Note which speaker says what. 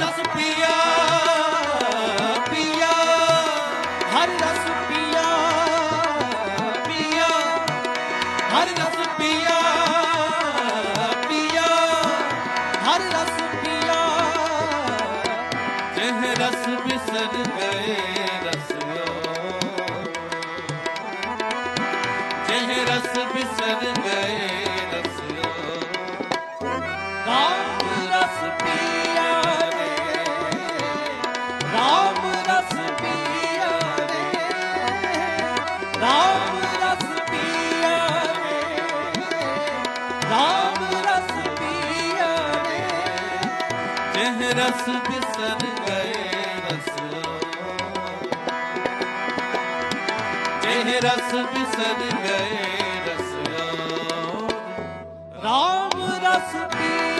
Speaker 1: ਰਸ ਪੀਆ ਪੀਆ, ਹਰ ਰਸ ਪੀਆ ਪੀਆ, ਹਰ ਰਸ ਪੀਆ ਪੀਆ, ਹਰ ਰਸ ਪੀਆ। ਜਿਹ ਰਸ ਬਿਸਰ ਗਏ ਰਸਿਓ ਜਿਹ ਰਸ ਬਿਸਰ ਗਏ ਰਸਿਓ ਰਾਮ ਰਸ ਪੀਆ ਰਸ ਪੀਆ ਰਾਮ ਰਸ ਰਾਮ ਰਸ ਪੀਆ ਰੇ ਜਿਹ ਰਸ ਬਿਸਰ ਗਏ ਰਸਿਓ ਜਿਹ ਰਸ ਬਿਸਰ ਗਏ ਰਸਿਓ ਰਾਮ ਰਸ ਪੀਆ